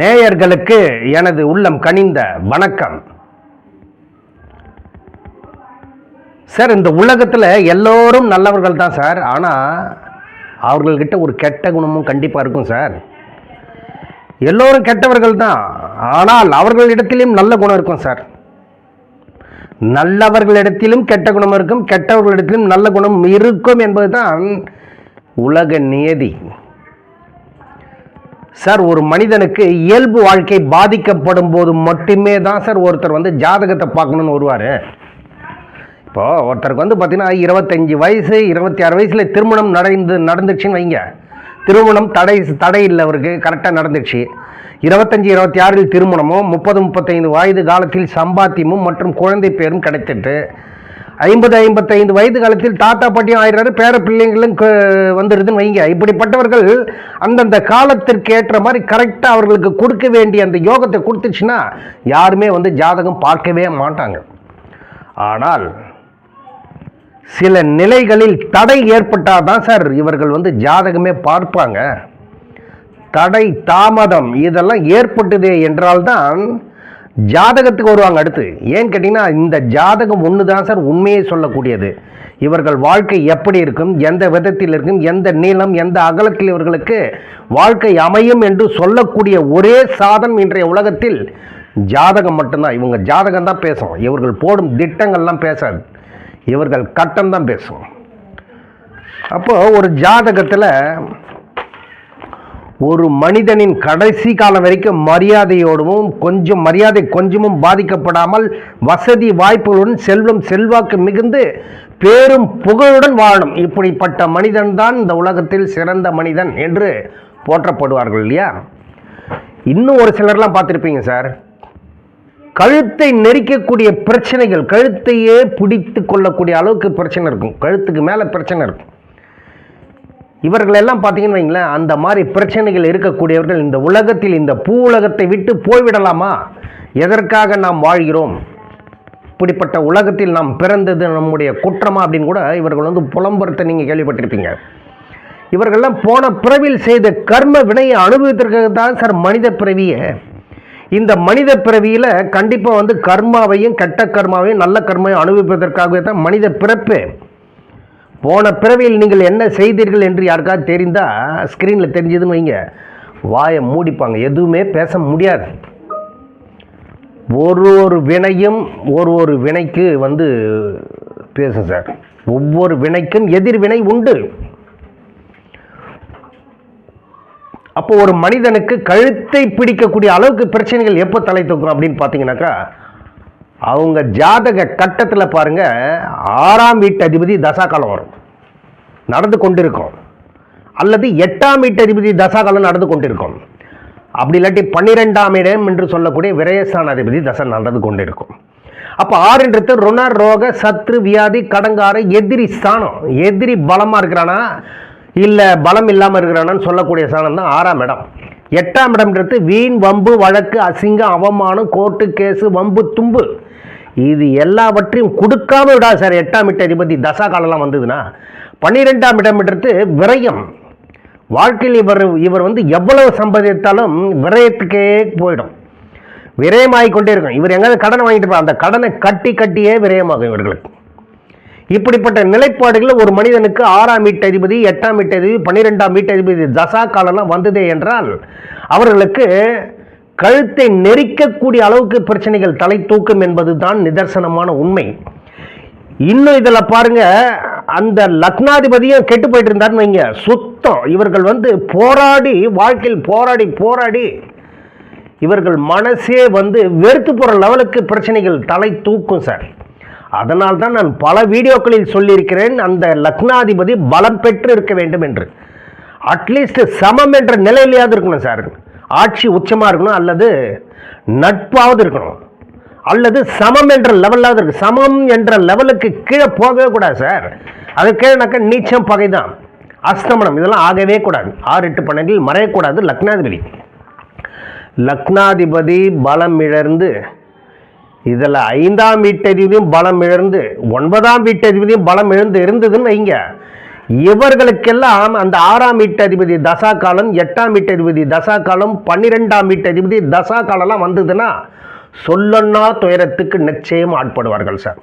நேயர்களுக்கு எனது உள்ளம் கனிந்த வணக்கம். சார் இந்த உலகத்தில் எல்லோரும் நல்லவர்கள் தான் சார். ஆனால் அவர்கள்கிட்ட ஒரு கெட்ட குணமும் கண்டிப்பாக இருக்கும் சார். எல்லோரும் கெட்டவர்கள் தான். ஆனால் அவர்களிடத்திலும் நல்ல குணம் இருக்கும் சார். நல்லவர்களிடத்திலும் கெட்ட குணம் இருக்கும் கெட்டவர்களிடத்திலும் நல்ல குணம் இருக்கும் என்பதுதான் உலக நியதி. சார் ஒரு மனிதனுக்கு இயல்பு வாழ்க்கை பாதிக்கப்படும் போது மட்டுமே தான் சார் ஒருத்தர் வந்து ஜாதகத்தை பார்க்கணுன்னு வருவார். இப்போது ஒருத்தருக்கு வந்து பார்த்திங்கன்னா இருபத்தஞ்சி வயசு இருபத்தி ஆறு வயசில் திருமணம் நடந்து நடந்துச்சுன்னு வைங்க. திருமணம் தடை தடை இல்லை அவருக்கு கரெக்டாக நடந்துச்சு. இருபத்தஞ்சி இருபத்தி ஆறில் திருமணமும் முப்பது முப்பத்தைந்து வயது காலத்தில் சம்பாத்தியமும் மற்றும் குழந்தை பேரும் கிடைச்சிட்டு ஐம்பது ஐம்பத்தைந்து வயது காலத்தில் தாத்தா பாட்டியும் ஆயிடுறாரு. பேர பிள்ளைங்களும் வந்துடுதுன்னு வைங்க. இப்படிப்பட்டவர்கள் அந்தந்த காலத்திற்கு ஏற்ற மாதிரி கரெக்டாக அவர்களுக்கு கொடுக்க வேண்டிய அந்த யோகத்தை கொடுத்துச்சுன்னா யாருமே வந்து ஜாதகம் பார்க்கவே மாட்டாங்க. ஆனால் சில நிலைகளில் தடை ஏற்பட்டால் தான் சார் இவர்கள் வந்து ஜாதகமே பார்ப்பாங்க. தடை தாமதம் இதெல்லாம் ஏற்பட்டதே என்றால்தான் ஜாதகத்துக்கு வருவாங்க அடுத்து. ஏன்னு கேட்டிங்கன்னா இந்த ஜாதகம் ஒன்று தான் சார் உண்மையை சொல்லக்கூடியது. இவர்கள் வாழ்க்கை எப்படி இருக்கும் எந்த விதத்தில் இருக்கும் எந்த நீளம் எந்த அகலத்தில் இவர்களுக்கு வாழ்க்கை அமையும் என்று சொல்லக்கூடிய ஒரே சாதனம் இன்றைய உலகத்தில் ஜாதகம் மட்டும்தான். இவங்க ஜாதகம் தான் பேசும். இவர்கள் போடும் திட்டங்கள்லாம் பேசாது. இவர்கள் கட்டம் தான் பேசும். அப்போது ஒரு ஜாதகத்தில் ஒரு மனிதனின் கடைசி காலம் வரைக்கும் மரியாதையோடவும் கொஞ்சம் மரியாதை கொஞ்சமும் பாதிக்கப்படாமல் வசதி வாய்ப்புகளுடன் செல்வம் செல்வாக்கு மிகுந்து பேரும் புகழுடன் வாழணும். இப்படிப்பட்ட மனிதன் தான் இந்த உலகத்தில் சிறந்த மனிதன் என்று போற்றப்படுவார்கள் இல்லையா? இன்னும் ஒரு சிலர்லாம் பார்த்துருப்பீங்க சார். கழுத்தை நெரிக்கக்கூடிய பிரச்சனைகள் கழுத்தையே பிடித்து கொள்ளக்கூடிய அளவுக்கு பிரச்சனை இருக்கும். கழுத்துக்கு மேலே பிரச்சனை இருக்கும். இவர்களெல்லாம் பார்த்தீங்கன்னு வைங்களேன் அந்த மாதிரி பிரச்சனைகள் இருக்கக்கூடியவர்கள் இந்த உலகத்தில் இந்த பூ உலகத்தை விட்டு போய்விடலாமா? எதற்காக நாம் வாழ்கிறோம்? இப்படிப்பட்ட உலகத்தில் நாம் பிறந்தது நம்முடைய குற்றமா அப்படின்னு கூட இவர்கள் வந்து புலம்புறத்தை நீங்கள் கேள்விப்பட்டிருப்பீங்க. இவர்கள்லாம் போன பிறவில் செய்த கர்ம வினையை அனுபவித்திருக்கிறது தான் சார் மனித பிறவியை. இந்த மனித பிறவியில் கண்டிப்பாக வந்து கர்மாவையும் கெட்ட கர்மாவையும் நல்ல கர்மாவையும் அனுபவிப்பதற்காகவே தான் மனித பிறப்பு. போன பிறவியில் நீங்கள் என்ன செய்தீர்கள் என்று யாருக்காவது தெரிந்தால் ஸ்க்ரீனில் தெரிஞ்சதுன்னு வைங்க. வாயை மூடிப்பாங்க. எதுவுமே பேச முடியாது. ஒரு ஒரு வினையும் ஒரு ஒரு வினைக்கு வந்து பேசும் சார் ஒவ்வொரு வினைக்கும் எதிர்வினை உண்டு. அப்போ ஒரு மனிதனுக்கு கழுத்தை பிடிக்கக்கூடிய அளவுக்கு பிரச்சனைகள் எப்போ தலை தூக்கும் அப்படின்னு பார்த்தீங்கன்னாக்கா அவங்க ஜாதக கட்டத்தில் பாருங்க ஆறாம் வீட்டு அதிபதி தசாகாலம் வரும். நடந்து கொண்டிருக்கும். அல்லது எட்டாம் வீட்டு அதிபதி தசாகாலம் நடந்து கொண்டிருக்கும். அப்படி இல்லாட்டி பன்னிரெண்டாம் இடம் என்று சொல்லக்கூடிய விரயஸ்தான அதிபதி தசை நடந்து கொண்டிருக்கும். அப்போ ஆறுன்றது ருண ரோக சத்ரு வியாதி கடங்கார எதிரி ஸ்தானம். எதிரி பலமாக இருக்கிறானா? இல்லை பலம் இல்லாமல் இருக்கிறானான்னு சொல்லக்கூடிய ஸ்தானம் தான் ஆறாம் இடம். எட்டாம் இடம்ன்றது வீண் வம்பு வழக்கு அசிங்கம் அவமானம் கோர்ட்டு கேஸு வம்பு தும்பு. இது எல்லாவற்றையும் கொடுக்காம விடாது சார் எட்டாம் இட்ட அதிபதி தசா காலம்லாம் வந்ததுன்னா. பன்னிரெண்டாம் இடம்ன்றது விரயம். வாழ்க்கையில் இவர் இவர் வந்து எவ்வளவு சம்பாதித்தாலும் விரயத்துக்கே போயிடும். விரயமாகிக்கொண்டே இருக்கும். இவர் எங்கேயாவது கடனை வாங்கிட்டு இருப்பார். அந்த கடனை கட்டி கட்டியே விரயமாகும் இவர்களுக்கு. இப்படிப்பட்ட நிலைப்பாடுகள் ஒரு மனிதனுக்கு ஆறாம் வீட்டு அதிபதி எட்டாம் வீட்டு அதிபதி பன்னிரெண்டாம் வீட்டு அதிபதி தசா காலம்லாம் வந்ததே என்றால் அவர்களுக்கு கழுத்தை நெரிக்கக்கூடிய அளவுக்கு பிரச்சனைகள் தலை தூக்கும் என்பது தான் நிதர்சனமான உண்மை. இன்னும் இதில் பாருங்க அந்த லக்னாதிபதியும் கெட்டு போயிட்டு இருந்தாருன்னு வைங்க சுத்தம். இவர்கள் வந்து போராடி வாழ்க்கையில் போராடி போராடி இவர்கள் மனசே வந்து வெறுத்து போகிற லெவலுக்கு பிரச்சனைகள் தலை தூக்கும் சார். அதனால் தான் நான் பல வீடியோக்களில் சொல்லியிருக்கிறேன் அந்த லக்னாதிபதி பலம் பெற்று இருக்க வேண்டும் என்று. அட்லீஸ்ட் சமம் என்ற நிலையிலையாவது இருக்கணும் சார். ஆட்சி உச்சமாக இருக்கணும் அல்லது நட்பாவது இருக்கணும். அல்லது சமம் என்ற லெவலாவது இருக்கு. சமம் என்ற லெவலுக்கு கீழே போகவே கூடாது சார். அது கீழேனாக்க நீச்சம் பகை தான் அஸ்தமனம் இதெல்லாம் ஆகவே கூடாது. ஆறு எட்டு பன்னெண்டில் மறையக்கூடாது லக்னாதிபதி. லக்னாதிபதி பலம் இழந்து இதில் ஐந்தாம் வீட்டதிபதியும் பலம் இழந்து ஒன்பதாம் வீட்டதிபதியும் பலம் இழந்து இருந்ததுன்னு வைங்க. இவர்களுக்கெல்லாம் அந்த ஆறாம் வீட்டதிபதி தசா காலம் எட்டாம் வீட்டதிபதி தசா காலம் பன்னிரெண்டாம் வீட்டதிபதி தசா காலம்லாம் வந்ததுன்னா சொல்லன்னா துயரத்துக்கு நிச்சயம் ஆட்படுவார்கள் சார்.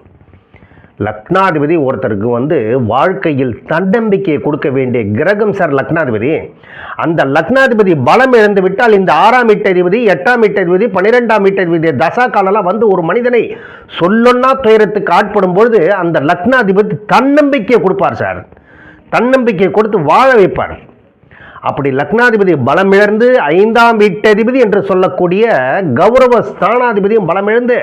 லக்னாதிபதி ஒருத்தருக்கு வந்து வாழ்க்கையில் தன்னம்பிக்கையை கொடுக்க வேண்டிய கிரகம் சார் லக்னாதிபதி. அந்த லக்னாதிபதி பலம் இழந்து விட்டால் இந்த ஆறாம் வீட்டதிபதி எட்டாம் வீட்டதிபதி பன்னிரெண்டாம் வீட்டதிபதி தசா காலம்லாம் வந்து ஒரு மனிதனை சொல்லொன்னா துயரத்துக்கு ஆட்படும் பொழுது அந்த லக்னாதிபதி தன்னம்பிக்கையை கொடுப்பார் சார். தன்னம்பிக்கையை கொடுத்து வாழ வைப்பார். அப்படி லக்னாதிபதி பலமிழந்து ஐந்தாம் வீட்டதிபதி என்று சொல்லக்கூடிய கௌரவ ஸ்தானாதிபதியும் பலமிழந்து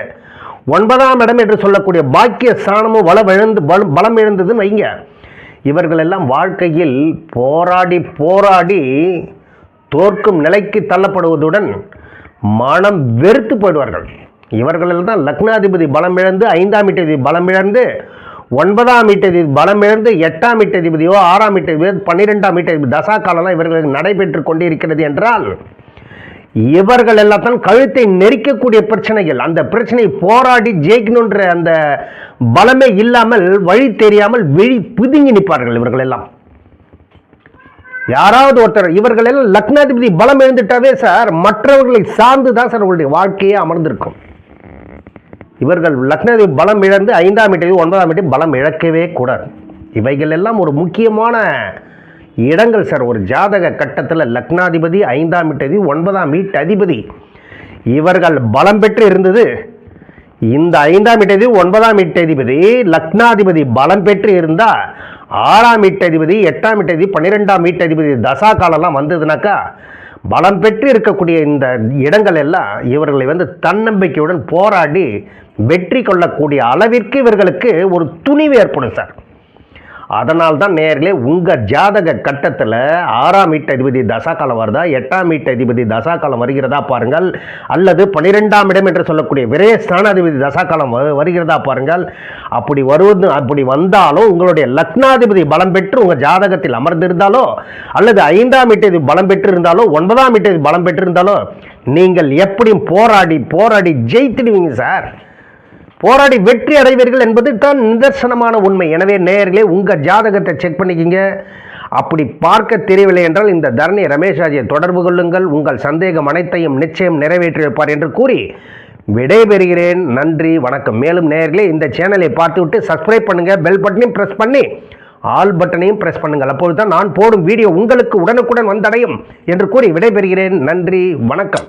ஒன்பதாம் இடம் என்று சொல்லக்கூடிய பாக்கிய ஸ்தானமும் வளவிழந்து பலம் பலம் இழந்ததுன்னு வைங்க. இவர்களெல்லாம் வாழ்க்கையில் போராடி போராடி தோற்கும் நிலைக்கு தள்ளப்படுவதுடன் மனம் வெறுத்து போயிடுவார்கள். இவர்களில் தான் லக்னாதிபதி பலம் இழந்து ஐந்தாம் வீட்டதிபதி பலம் இழந்து ஒன்பதாம் வீட்டதிபதி பலம் இழந்து எட்டாம் வீட்டதிபதியோ ஆறாம் வீட்டதிபதி பன்னிரெண்டாம் வீட்டதிபதி தசா காலம்லாம் இவர்களுக்கு நடைபெற்று கொண்டிருக்கிறது என்றால் இவர்கள் எல்லாம் தான் கழுத்தை நெரிக்கக்கூடிய பிரச்சனைகள். அந்த பிரச்சனையை போராடி ஜெயிக்கணுன்ற அந்த பலமே இல்லாமல் வழி தெரியாமல் வெளி புதுங்கி நிற்பார்கள் இவர்கள் எல்லாம். யாராவது ஒருத்தர் இவர்கள் எல்லாம் லக்னாதிபதி பலம் எழுந்துட்டாவே சார் மற்றவர்களை சார்ந்து தான் சார் அவர்களுடைய வாழ்க்கையே அமர்ந்திருக்கும். இவர்கள் லக்னாதிபதி பலம் இழந்து ஐந்தாம் வீட்டை ஒன்பதாம் வீட்டை பலம் இழக்கவே கூடாது. இவைகள் எல்லாம் ஒரு முக்கியமான இடங்கள் சார் ஒரு ஜாதக கட்டத்தில் லக்னாதிபதி ஐந்தாம் வீட்டதி ஒன்பதாம் வீட்டு அதிபதி இவர்கள் பலம் பெற்று இருந்தது. இந்த ஐந்தாம் வீட்டதி ஒன்பதாம் இட்டதிபதி லக்னாதிபதி பலம் பெற்று இருந்தா ஆறாம் இட்டதிபதி எட்டாம் இட்டதி பன்னிரெண்டாம் வீட்டதிபதி தசா காலம்லாம் வந்ததுனாக்கா பலம் பெற்று இருக்கக்கூடிய இந்த இடங்கள் எல்லாம் இவர்களை வந்து தன்னம்பிக்கையுடன் போராடி வெற்றி கொள்ளக்கூடிய அளவிற்கு இவர்களுக்கு ஒரு துணிவு ஏற்படும் சார் அதனால் தான் நேர்களே உங்கள் ஜாதக கட்டத்தில் ஆறாம் வீட்டதிபதி அதிபதி தசாகாலம் வருதா எட்டாம் வீட்டதிபதி அதிபதி தசாகாலம் வருகிறதா பாருங்கள். அல்லது பன்னிரெண்டாம் இடம் என்று சொல்லக்கூடிய விரய ஸ்தானாதிபதி தசாகாலம் வ- வருகிறதா பாருங்கள். அப்படி வருவது அப்படி வந்தாலும் உங்களுடைய லக்னாதிபதி பலம் பெற்று உங்கள் ஜாதகத்தில் அமர்ந்திருந்தாலோ அல்லது ஐந்தாம் வீட்டு பலம் பெற்று இருந்தாலோ ஒன்பதாம் வீட்டு பலம் பெற்றிருந்தாலோ நீங்கள் எப்படியும் போராடி போராடி ஜெயித்துடுவீங்க சார். போராடி வெற்றி அடைவீர்கள் என்பது தான் நிதர்சனமான உண்மை. எனவே நேயர்களே உங்கள் ஜாதகத்தை செக் பண்ணிக்கிங்க. அப்படி பார்க்க தெரியவில்லை என்றால் இந்த தரணி ரமேஷாஜியை தொடர்பு கொள்ளுங்கள். உங்கள் சந்தேகம் அனைத்தையும் நிச்சயம் நிறைவேற்றி வைப்பார் என்று கூறி விடைபெறுகிறேன். நன்றி வணக்கம். மேலும் நேயர்களே இந்த சேனலை பார்த்துவிட்டு சப்ஸ்கிரைப் பண்ணுங்கள் பெல் பட்டனையும் ப்ரெஸ் பண்ணி ஆல் பட்டனையும் ப்ரெஸ் பண்ணுங்கள். அப்பொழுது தான் நான் போடும் வீடியோ உங்களுக்கு உடனுக்குடன் வந்தடையும் என்று கூறி விடைபெறுகிறேன். நன்றி வணக்கம்.